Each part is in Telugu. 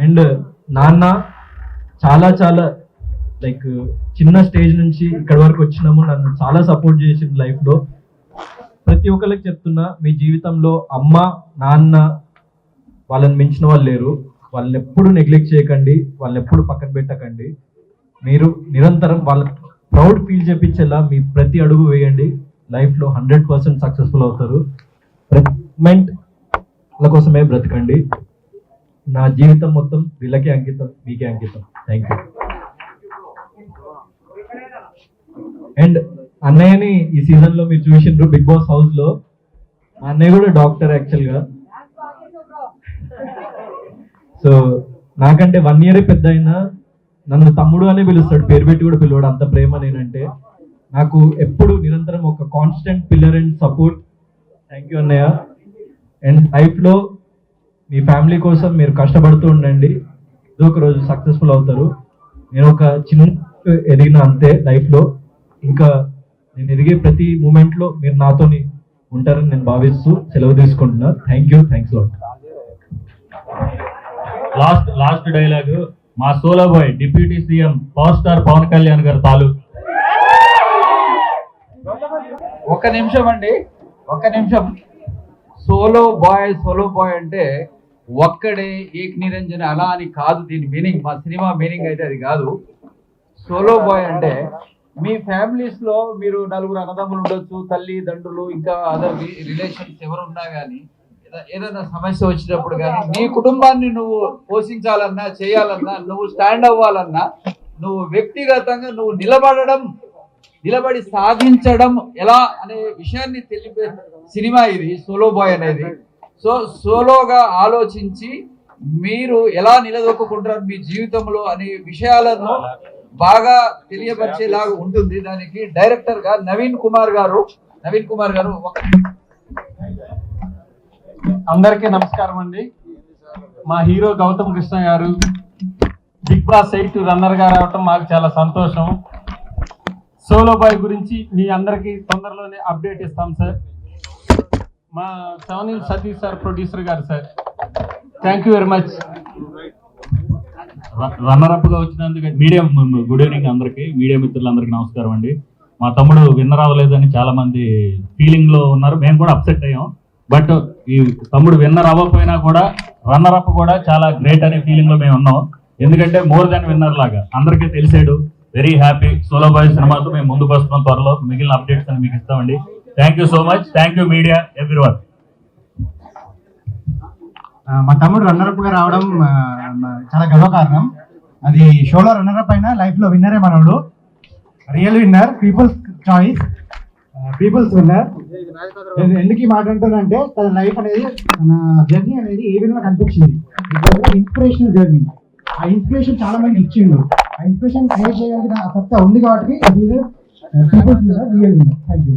అండ్ నాన్న చాలా చాలా లైక్ చిన్న స్టేజ్ నుంచి ఇక్కడ వరకు వచ్చినాము. నన్ను చాలా సపోర్ట్ చేసింది లైఫ్లో. ప్రతి ఒక్కరికి చెప్తున్నా మీ జీవితంలో అమ్మ నాన్న వాళ్ళని మించిన వాళ్ళు లేరు. వాళ్ళని ఎప్పుడు నెగ్లెక్ట్ చేయకండి. వాళ్ళని ఎప్పుడు పక్కన పెట్టకండి. మీరు నిరంతరం వాళ్ళ ప్రౌడ్ ఫీల్ చేపించేలా మీ ప్రతి అడుగు వేయండి. లైఫ్లో హండ్రెడ్ పర్సెంట్ సక్సెస్ఫుల్ అవుతారు. ప్రతి మూమెంట్ వాళ్ళ కోసమే బ్రతకండి. నా జీవితం మొత్తం వీళ్ళకే అంకితం మీకే అంకితం. థ్యాంక్ యూ అండ్ అన్నయ్యని ఈ సీజన్లో మీరు చూసిండ్రు బిగ్ బాస్ హౌస్లో. మా అన్నయ్య కూడా డాక్టర్ యాక్చువల్గా. సో నాకంటే వన్ ఇయర్ పెద్ద అయినా నన్ను తమ్ముడు అనే పిలుస్తాడు పేరు పెట్టి కూడా పిలువడు అంత ప్రేమ నేనంటే. నాకు ఎప్పుడు నిరంతరం ఒక constant pillar and support thank you అన్నయ్య. అండ్ లైఫ్లో మీ ఫ్యామిలీ కోసం మీరు కష్టపడుతూ ఉండండి. ఏదో ఒక రోజు సక్సెస్ఫుల్ అవుతారు. నేను ఒక చిన్న ఎదిగిన అంతే లైఫ్లో ఇంకా నేను ఎదిగే ప్రతి మూమెంట్లో మీరు నాతోని ఉంటారని నేను భావిస్తూ సెలవు తీసుకుంటున్నా. Thank you thanks lot last last dialogue మా solo boy deputy CM power star Pawan Kalyan garu తాలూ ఒక్క నిమిషం అండి. ఒక్క నిమిషం. సోలో బాయ్ సోలో బాయ్ అంటే ఒక్కడే ఏక్ నిరంజన్ అలా అని కాదు దీని మీనింగ్. మా సినిమా మీనింగ్ అయితే అది కాదు. సోలో బాయ్ అంటే మీ ఫ్యామిలీస్లో మీరు నలుగురు అన్నదమ్ములు ఉండొచ్చు తల్లి తండ్రులు ఇంకా అదర్ రిలేషన్స్ ఎవరు ఉన్నా కానీ ఏదైనా సమస్య వచ్చినప్పుడు కానీ నీ కుటుంబాన్ని నువ్వు పోషించాలన్నా చేయాలన్నా నువ్వు స్టాండ్ అవ్వాలన్నా నువ్వు వ్యక్తిగతంగా నువ్వు నిలబడడం నిలబడి సాధించడం ఎలా అనే విషయాన్ని తెలిపే సినిమా ఇది సోలో బాయ్ అనేది. సో సోలోగా ఆలోచించి మీరు ఎలా నిలదొక్కుంటారు మీ జీవితంలో అనే విషయాలను బాగా తెలియపరిచేలాగా ఉంటుంది. దానికి డైరెక్టర్గా నవీన్ కుమార్ గారు నవీన్ కుమార్ గారు ఒక అందరికీ నమస్కారం అండి. మా హీరో గౌతమ్ కృష్ణ గారు బిగ్ బాస్ ఎయిట్ రన్నర్గా రావటం మాకు చాలా సంతోషం. సోలో బాయ్ గురించి మీ అందరికీ తొందరలోనే అప్డేట్ ఇస్తాం సార్. మా చవనీల్ Satish sir producer garu sir thank you very much రన్నర్గా వచ్చినందుకు మీడియం గుడ్ ఈవినింగ్ అందరికి మీడియా మిత్రులందరికీ నమస్కారం అండి. మా తమ్ముడు విన్నర్ అవ్వలేదని చాలా మంది ఫీలింగ్లో ఉన్నారు. మేము కూడా అప్సెట్ అయ్యాం. బట్ ఈ తమ్ముడు విన్నర్ అవ్వకపోయినా కూడా రన్నర్ అప్ కూడా చాలా గ్రేట్ అనే ఫీలింగ్లో మేము ఉన్నాం. ఎందుకంటే మోర్ దాన్ విన్నర్ లాగా. అందరికీ తెలిసాడు వెరీ హ్యాపీ సోలో బాయ్ సినిమాతో మేము ముందుకు వస్తున్నాం త్వరలో. మిగిలిన అప్డేట్స్ అని మీకు ఇస్తామండి. Thank you so much thank you media everyone మా తమ్ముడు రన్నరప్గా రావడం చాలా గర్వకారణం అది షోలో రన్నరప్ అయినా లైఫ్లో విన్నరే మనోడు. Real winner people's choice people's winner ఎందుకు ఈ మాట అంటానంటే తన లైఫ్ అనేది తన జర్నీ అనేది ఏ విధంగా కనిపించింది? ఇన్స్పిరేషనల్ జర్నీ ఆ ఇన్స్పిరేషన్ చాలా మంది ఇచ్చిండు. ఆ ఇన్స్పిరేషన్ క్రియేట్ చేయడానికి సత్తా ఉంది కాబట్టి people's winner real winner thank you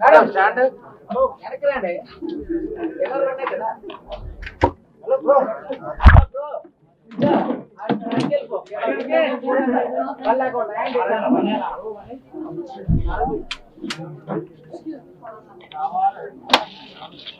madam stand వెనక్కి ఎవరు రండి కదా హలో బ్రో బ్రో